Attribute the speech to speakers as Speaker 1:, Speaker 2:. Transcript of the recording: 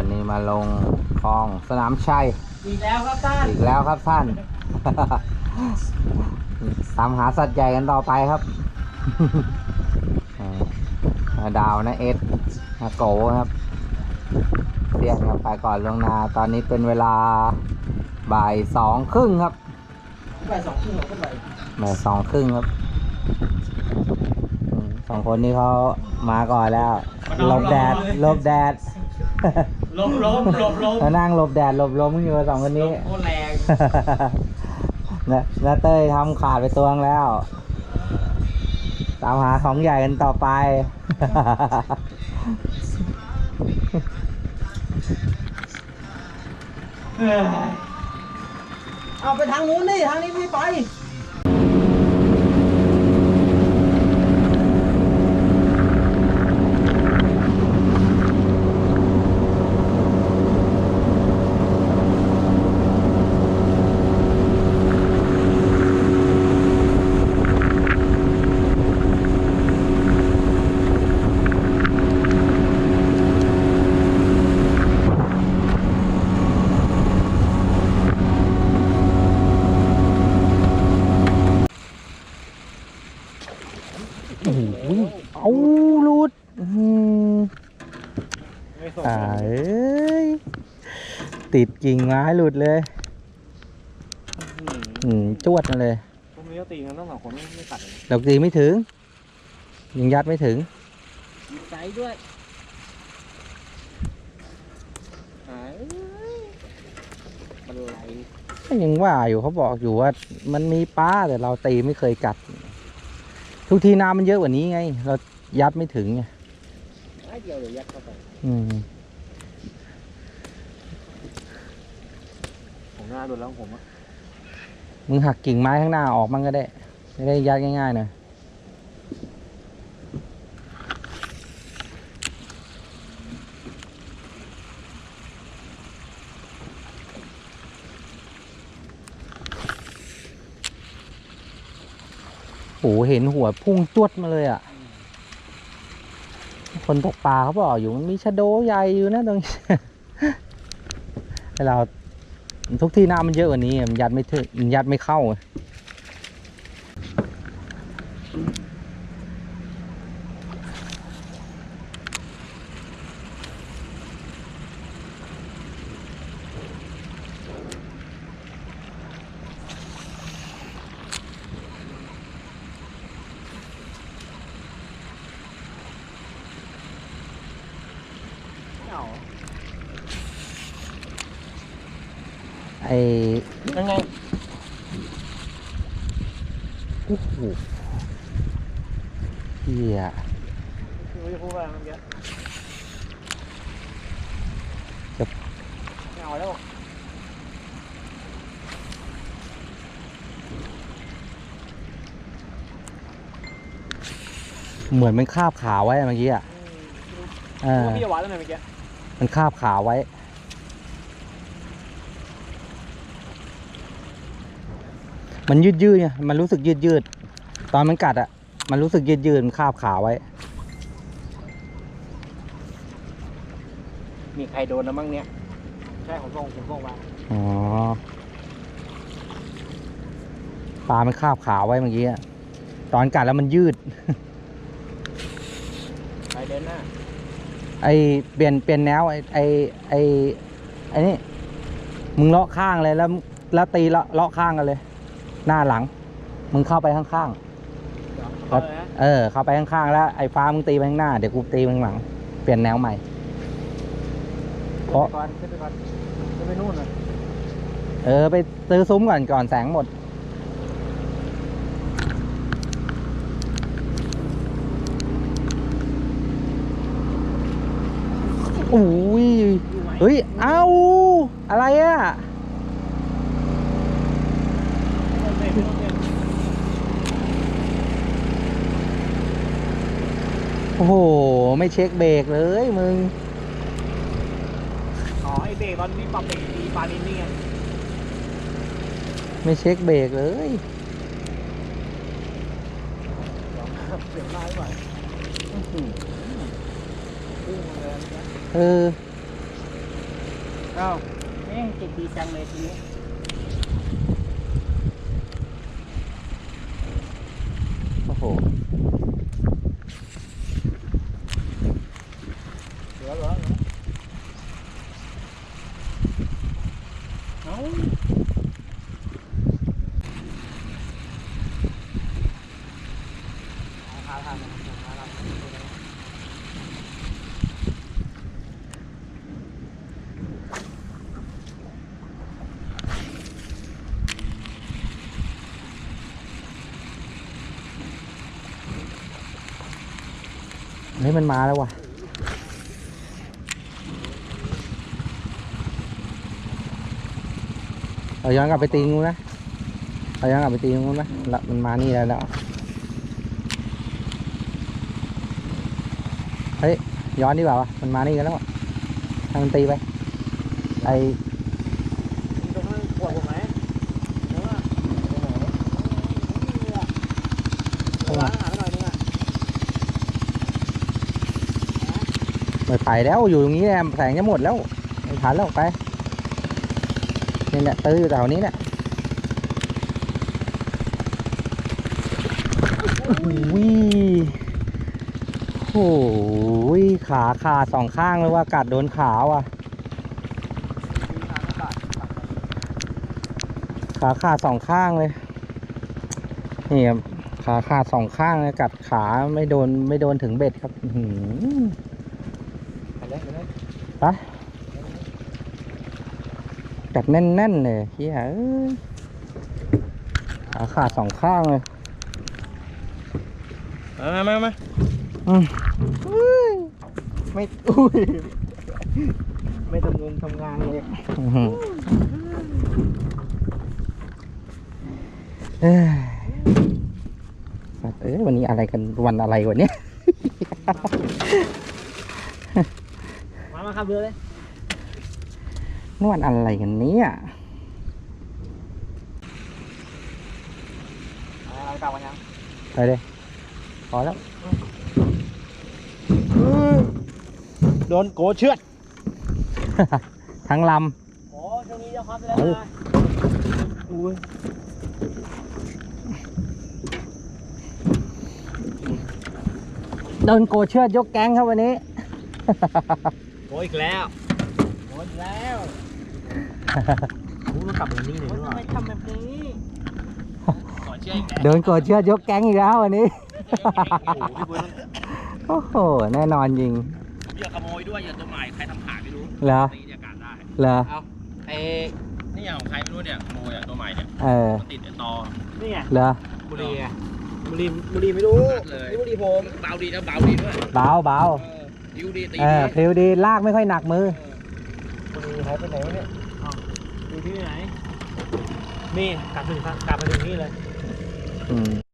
Speaker 1: วันนี้มาลงคลองสนามชัย
Speaker 2: อีกแล้วครับท่าน
Speaker 1: อีกแล้วครับท่าน ตามหาสัตว์ใหญ่กันต่อไปครับอ่าดาวนะเอสนะโกครับเรียกครับไปก่อนลวงหนา ตอนนี้เป็นเวลาบ่ายสองครึ่งครับ
Speaker 2: ไปสองครึ่งเราขึ้นไป
Speaker 1: บ่ายสองครึ่งครับอืมสองคนนี้เขามาก่อนแล้วหลบแดดหลบแดด
Speaker 2: ล้มล้มล้มล้ม
Speaker 1: มานั่งหลบแดดหลบลมอยู่กับสองคนนี้
Speaker 2: โคตรแรง
Speaker 1: นะนาเต้ยทำขาดไปตัวนึงแล้ว ตามหาของใหญ่กันต่อไป
Speaker 2: เอาไปทางนู้นนี่ทางนี้ไม่ไป
Speaker 1: อ้โหเอาหลุดอื้อหือตายเอ้ยติดกิ่งไม้หลุดเลย อืมจวดมาเลย
Speaker 2: พวกนี้ก็ตีกันต้องสองคนไม่ไม่ตัดเลย
Speaker 1: ดอกตีไม่ถึง ยังยัดไม่ถึง
Speaker 2: ใจด้วยหายมันไหล
Speaker 1: ก็ยังว่าอยู่เขาบอกอยู่ว่า มันมีปลาแต่เราตีไม่เคยกัด ทุกทีน้ำมันเยอะกว่านี้ไง เรายัดไม่ถึงไง
Speaker 2: ไอ้เดียวเดี๋ยวยัดเข้าไป
Speaker 1: อืม
Speaker 2: ผมหน้าโดนแล้วผมอะ
Speaker 1: มึงหักกิ่งไม้ข้างหน้าออกมันก็ได้จะได้ยัดง่ายๆหน่อย เห็นหัวพุ่งจวดมาเลยอะ คนตกปลาเขาบอกอยู่มันมีชะโดใหญ่อยู่นะตรงนี้ให้เราทุกที่น้ำมันเยอะกว่านี้มันยัดไม่ถึงมันยัดไม่เข้า
Speaker 2: ไอ้ยังไง
Speaker 1: โอ้โหเฮีย
Speaker 2: คือจะพูดว่าเมื่อกี้ไม่เอาแล้ว
Speaker 1: เหมือนมันคาบขาไว้อะเมื่อกี้อะเออ
Speaker 2: พี่จะหวานแล้วไงเมื่อกี้
Speaker 1: มันคาบขาไว้ มันยืดยืดๆไงมันรู้สึกยืดยืดๆตอนมันกัดอะ มันรู้สึกยืดยืดๆมันคาบขาไว้
Speaker 2: มีใครโดนแล้วมั้งเนี้ยใช่ผมส่งผมส่งมา
Speaker 1: อ๋อปลามันคาบขาไว้เมื่อกี้อะตอนกัดแล้วมันยืด
Speaker 2: ใครเดินหน้า
Speaker 1: ไอเปลี่ยนเปลี่ยนแนวไอไอไอไอนี่มึงเลาะข้างเลยแล้ว แล้วตีเลาะเลาะข้างกันเลย หน้าหลัง มึงเข้าไปข้าง
Speaker 2: ครับ
Speaker 1: ๆเออ เข้าไปข้างๆแล้วไอ้ฟ้ามึงตีไปข้างหน้า เดี๋ยวกูตีไปข้างหลัง เปลี่ยนแนวใหม่ เพราะ
Speaker 2: ก่อนขึ้นไปก่อนขึ้นไปนู่นเลย
Speaker 1: เออ ไปซื้อซุ้มก่อนก่อนแสงหมดโอ้ย
Speaker 2: อยู่ไหม
Speaker 1: เฮ้ย เอ้าอะไรอะ
Speaker 2: ไม่ต้องเบรกไม่ต้องเบรก
Speaker 1: โอ้โห ไม่เช็คเบรกเลยมึง
Speaker 2: อ๋อไอเบรกตอนนี้ปรับเบรกตีปลานินนี่ไง
Speaker 1: ไม่เช็คเบรกเลย
Speaker 2: เสียงได้ไหมพุ่งมาเลยนะ
Speaker 1: เออ
Speaker 2: อ้าว
Speaker 3: แม่งติดดีจังเลยทีนี้
Speaker 1: โอ้โห
Speaker 2: เหลือเหลือเหลือ เอ้า
Speaker 3: พาพาพาพาพา
Speaker 1: เฮ้ยมันมาแล้วว่ะเราย้อนกลับไปตีงูนะเราย้อนกลับไปตีงูนะละมันมานี่แล้วแล้ว เฮ้ย ย้อนดีกว่าวะมันมานี่กันแล้วอะให้มันตีไป ไอ
Speaker 2: ตรงนั้นขวดผมไหมเดี๋ยวว่าเอาล้างอาหารหน่อยนึงอะ
Speaker 1: ไม่ไปแล้วอยู่ตรงนี้แหละแสงจะหมดแล้วไม่ทันแล้วไป นี่แหละตื้ออยู่แถวนี้แหละวิโอ้ยขาขาดสองข้างเลยว่ากัดโดนขาว่ะ ขาขาดสองข้างเลย นี่ครับขาขาดสองข้างเลยกัดขาไม่โดนไม่โดนถึงเบ็ดครับอื้อหือ
Speaker 2: ไปเลยไปเลย
Speaker 1: ไป กัดแน่นๆเลยเฮียเอ้ยขาขาดสองข้างเลย
Speaker 2: มามามา
Speaker 1: อืม
Speaker 2: ไม่อุ้ยไม่ทำงงทำงานเลย
Speaker 1: อื้อหือเอ้ยสัตว์เอ้ยวันนี้อะไรกันวันอะไรวะเนี่ย
Speaker 2: มามาขับเรือเลย
Speaker 1: นวันอะไรกันเนี่ย
Speaker 2: ไรกลับมายัง
Speaker 1: ไปเลยพอแล้ว
Speaker 2: โดนโกเชือด
Speaker 1: ทั้งลำ
Speaker 2: โอ้ช่วงนี้จะครับแล้ว
Speaker 1: โอ้
Speaker 2: นะอุ้ย
Speaker 1: โดนโกเชือดยกแก๊งครับวันนี้
Speaker 2: โอ้อีกแล้ว โอ้ยอีกแล้วอู้มันกลับแบบนี้เลย
Speaker 3: ทำ
Speaker 2: ด้วย
Speaker 3: ไมทำแบบนี้
Speaker 2: ขอเชื่ออีกแล้ว
Speaker 1: โดนโกเชือดยกแก๊งอีกแล้ววันนี้
Speaker 2: โอ้โหพี่เบิร์ด
Speaker 1: โอ้โหแน่นอนจริง
Speaker 2: อย่าขโมยด้วยอย่าตัวใหม่ใครทำหายไม่รู้
Speaker 1: เหรอ
Speaker 2: ตีเนี่ยการได้
Speaker 1: เหรอ
Speaker 2: เอาไอ้นี่อย่างของใครไม่รู้เนี่ยขโมยอะตัวใหม่เนี่ย
Speaker 1: เออ
Speaker 2: มันติดไอ้ตอนี่ไง
Speaker 1: เหรอ
Speaker 2: บุรีไงบุรีบุรีไม่รู้นี่บุรีผมเบาดีนะเบาดีด้วย
Speaker 1: เบาเบา
Speaker 2: เออดิวดีตี
Speaker 1: เออพริวดีลากไม่ค่อยหนักมือ
Speaker 2: บุรี หายไปไหนวะเนี่ยอยู่ที่ไหน นี่กลับถึงกลับมาถึงนี่เลย
Speaker 1: อืม